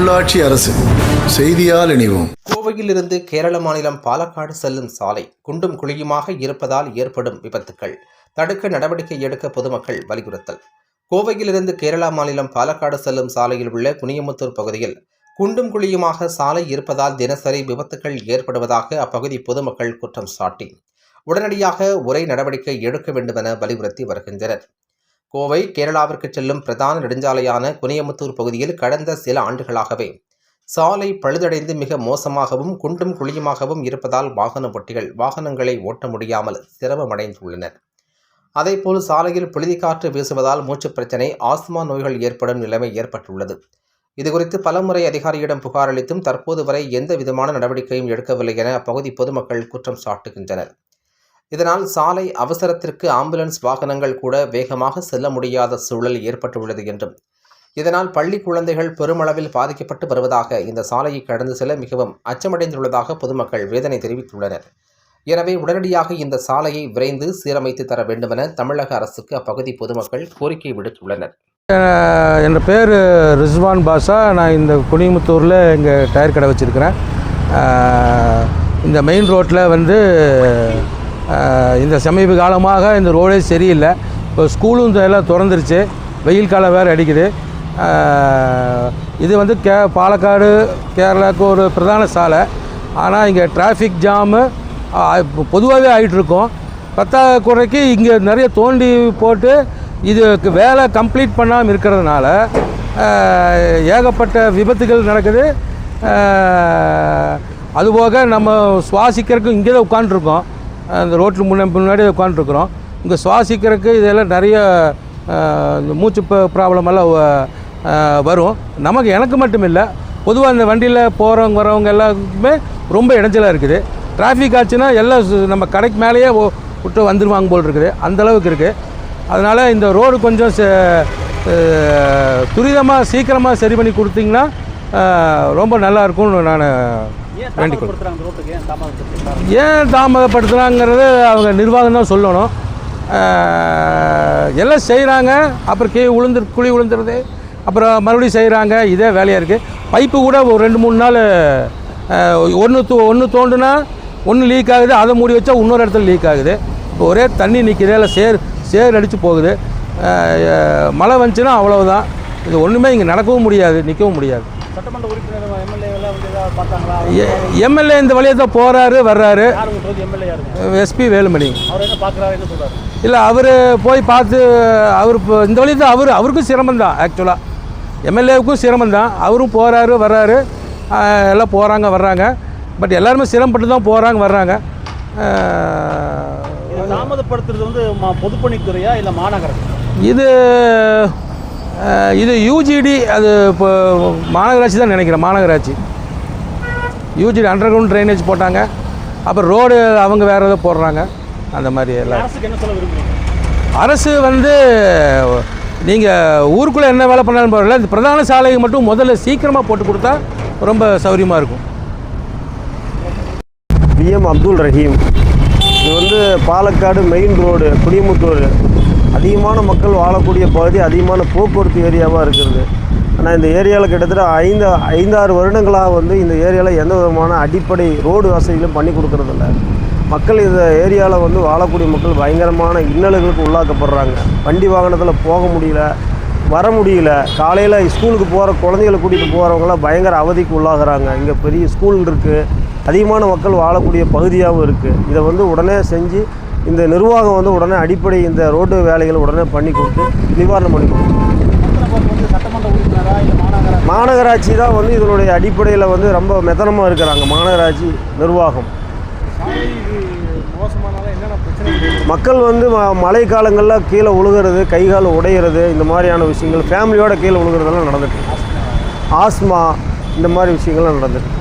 உள்ளாட்சி அரசு. செய்தியால் இணைவோம். கோவையிலிருந்து கேரள மாநிலம் பாலக்காடு செல்லும் சாலை குண்டும் குழியுமாக இருப்பதால் ஏற்படும் விபத்துக்கள். தடுக்க நடவடிக்கை எடுக்க பொதுமக்கள் வலியுறுத்தல். கோவையிலிருந்து கேரளா மாநிலம் பாலக்காடு செல்லும் சாலையில் உள்ள குனியமுத்தூர் பகுதியில் குண்டும் குழியுமாக சாலை இருப்பதால் தினசரி விபத்துக்கள் ஏற்படுவதாக அப்பகுதி பொதுமக்கள் குற்றம் சாட்டி. உடனடியாக உரை நடவடிக்கை எடுக்க வேண்டுமென வலியுறுத்தி வருகின்றனர். கோவை கேரளாவிற்கு செல்லும் பிரதான நெடுஞ்சாலையான குனியமுத்தூர் பகுதியில் கடந்த சில ஆண்டுகளாகவே சாலை பழுதடைந்து மிக மோசமாகவும் குண்டும் குழியுமாகவும் இருப்பதால் வாகன ஒட்டிகள் வாகனங்களை ஓட்ட முடியாமல் சிரமமடைந்துள்ளனர். அதேபோல் சாலையில் புழுதிக்காற்று வீசுவதால் மூச்சுப் பிரச்சனை ஆஸ்துமா நோய்கள் ஏற்படும் நிலைமை ஏற்பட்டுள்ளது. இதுகுறித்து பலமுறை அதிகாரியிடம் புகார் அளித்தும் தற்போது வரை எந்த விதமான நடவடிக்கையும் எடுக்கவில்லை என அப்பகுதி பொதுமக்கள் குற்றம் சாட்டுகின்றனர். இதனால் சாலை அவசரத்திற்கு ஆம்புலன்ஸ் வாகனங்கள் கூட வேகமாக செல்ல முடியாத சூழல் ஏற்பட்டுள்ளது என்றும். இதனால் பள்ளி குழந்தைகள் பெருமளவில் பாதிக்கப்பட்டு வருவதாக இந்த சாலையை கடந்து செல்ல மிகவும் அச்சமடைந்துள்ளதாக பொதுமக்கள் வேதனை தெரிவித்துள்ளனர். எனவே உடனடியாக இந்த சாலையை விரைந்து சீரமைத்து தர வேண்டுமென தமிழக அரசுக்கு அப்பகுதி பொதுமக்கள் கோரிக்கை விடுத்துள்ளனர். என் பேர் ரிஸ்வான் பாஷா. நான் இந்த குனிமுத்தூரில் இங்கே டயர் கடை வச்சுருக்கிறேன். இந்த மெயின் ரோட்டில் வந்து இந்த சமீப காலமாக இந்த ரோடே சரியில்லை. இப்போ ஸ்கூலும் இந்த எல்லாம் திறந்துருச்சு. வெயில் காலம் வேறு அடிக்குது. இது வந்து கே பாலக்காடு கேரளாவுக்கு ஒரு பிரதான சாலை. ஆனால் இங்கே டிராஃபிக் ஜாமு பொதுவாகவே ஆகிட்டுருக்கோம் பத்தாக்குறைக்கு இங்கே நிறைய தோண்டி போட்டு இதுக்கு வேலை கம்ப்ளீட் பண்ணாமல் இருக்கிறதுனால ஏகப்பட்ட விபத்துகள் நடக்குது. அதுபோக நம்ம சுவாசிக்கிறதுக்கும் இங்கே தான் உட்காந்துருக்கோம் அந்த ரோட்டில் முன்ன முன்னாடி உட்காந்துருக்குறோம் இங்கே சுவாசிக்கிறதுக்கு இதெல்லாம் நிறைய இந்த மூச்சு ப்ராப்ளம் எல்லாம் வரும். நமக்கு எனக்கு மட்டும் இல்லை பொதுவாக இந்த வண்டியில் போகிறவங்க வரவங்க எல்லாருக்குமே ரொம்ப இடைஞ்சலாக இருக்குது. டிராஃபிக் ஆச்சுன்னா எல்லாம் நம்ம கடைக்கு மேலேயே விட்டு வந்துடுவாங்க போல் இருக்குது. அந்த அளவுக்கு இருக்குது அதனால் இந்த ரோடு கொஞ்சம் துரிதமாக சீக்கிரமாக சரி பண்ணி கொடுத்தீங்கன்னா ரொம்ப நல்லா இருக்கும்னு நான் வேண்டிக்கொள்கிறேன். ஏன் தாமதப்படுத்துகிறாங்கிறது அவங்க நிர்வாகம் தான் சொல்லணும் எல்லாம் செய்கிறாங்க அப்புறம் கீழே விழுந்து குழி விழுந்துருது அப்புறம் மறுபடியும் செய்கிறாங்க இதே வேலையாக இருக்குது பைப்பு கூட ஒரு ரெண்டு மூணு நாள் ஒன்று தோ ஒன்று தோண்டுனா ஒன்று லீக் ஆகுது. அதை மூடி வச்சா இன்னொரு இடத்துல லீக் ஆகுது. இப்போ ஒரே தண்ணி நிற்கிது இல்லை சேர் சேர் அடித்து போகுது. மழை வந்துச்சுன்னா அவ்வளவுதான். இது ஒன்றுமே இங்கே நடக்கவும் முடியாது நிற்கவும் முடியாது. சட்டமன்ற உறுப்பினர் எம்எல்ஏ எல்லாம் வந்து ஏதாவது பார்த்தாங்களா? எம்எல்ஏ இந்த வழியாக தான் போகிறாரு வர்றாரு. எஸ்பி வேலுமணி. அவர் என்ன பார்க்குறாரு என்ன இல்லை அவர் போய் பார்த்து அவர் இந்த வழி தான் அவர் அவருக்கும் சிரமம் தான் ஆக்சுவலாக எம்எல்ஏவுக்கும் சிரமம் தான். அவரும் போகிறாரு வர்றாரு. எல்லாம் போகிறாங்க வர்றாங்க. பட் எல்லாருமே சிரமப்பட்டு தான் போகிறாங்க வர்றாங்க. தாமதப்படுத்துறது வந்து பொதுப்பணித்துறையா இல்லை மாநகரம் இது இது யூஜிடி அது இப்போ மாநகராட்சி தான் நினைக்கிறேன் மாநகராட்சி. யூஜிடி அண்டர் கிரவுண்ட் ட்ரைனேஜ் போட்டாங்க. அப்புறம் ரோடு அவங்க வேறு ஏதோ போடுறாங்க. அந்த மாதிரி எல்லாம். அரசுக்கு என்ன சொல்ல விரும்புறீங்க? அரசு வந்து நீங்கள் ஊருக்குள்ளே என்ன வேலை பண்ணாலும் பரவாயில்ல. இந்த பிரதான சாலையை மட்டும் முதல்ல சீக்கிரமாக போட்டு கொடுத்தா ரொம்ப சௌகரியமாக இருக்கும். பிஎம் அப்துல் ரஹீம். இது வந்து பாலக்காடு மெயின் ரோடு குடிமுத்தூர். அதிகமான மக்கள் வாழக்கூடிய பகுதி அதிகமான போக்குவரத்து ஏரியாவாக இருக்கிறது. ஆனால் இந்த ஏரியாவில் கிட்டத்தட்ட ஐந்து ஐந்தாறு வருடங்களாக வந்து இந்த ஏரியாவில் எந்த விதமான அடிப்படை ரோடு வசதிகளும் பண்ணி கொடுக்கறதில்ல. மக்கள் இந்த ஏரியாவில் வந்து வாழக்கூடிய மக்கள் பயங்கரமான இன்னல்களுக்கு உள்ளாக்கப்படுறாங்க. வண்டி வாகனத்தில் போக முடியல வர முடியல. காலையில் ஸ்கூலுக்கு போகிற குழந்தைகளை கூட்டிகிட்டு போகிறவங்களாம் பயங்கர அவதிக்கு உள்ளாகுறாங்க. இங்கே பெரிய ஸ்கூல் இருக்குது அதிகமான மக்கள் வாழக்கூடிய பகுதியாகவும் இருக்குது இதை வந்து உடனே செஞ்சு இந்த நிர்வாகம் வந்து உடனே அடிப்படை இந்த ரோடு வேலைகளை உடனே பண்ணி கொடுத்து நிவாரணம் பண்ணி கொடுக்கும். மாநகராட்சி தான் வந்து இதனுடைய அடிப்படையில் வந்து ரொம்ப மெத்தனமாக இருக்கிறாங்க. மாநகராட்சி நிர்வாகம். மக்கள் வந்து ம- மழை காலங்களில் கீழே உழுகிறது கை கால் உடையிறது இந்த மாதிரியான விஷயங்கள் ஃபேமிலியோட கீழே உழுகிறதெல்லாம் நடந்துட்டு ஆஸ்மா இந்த மாதிரி விஷயங்கள்லாம் நடந்துட்டு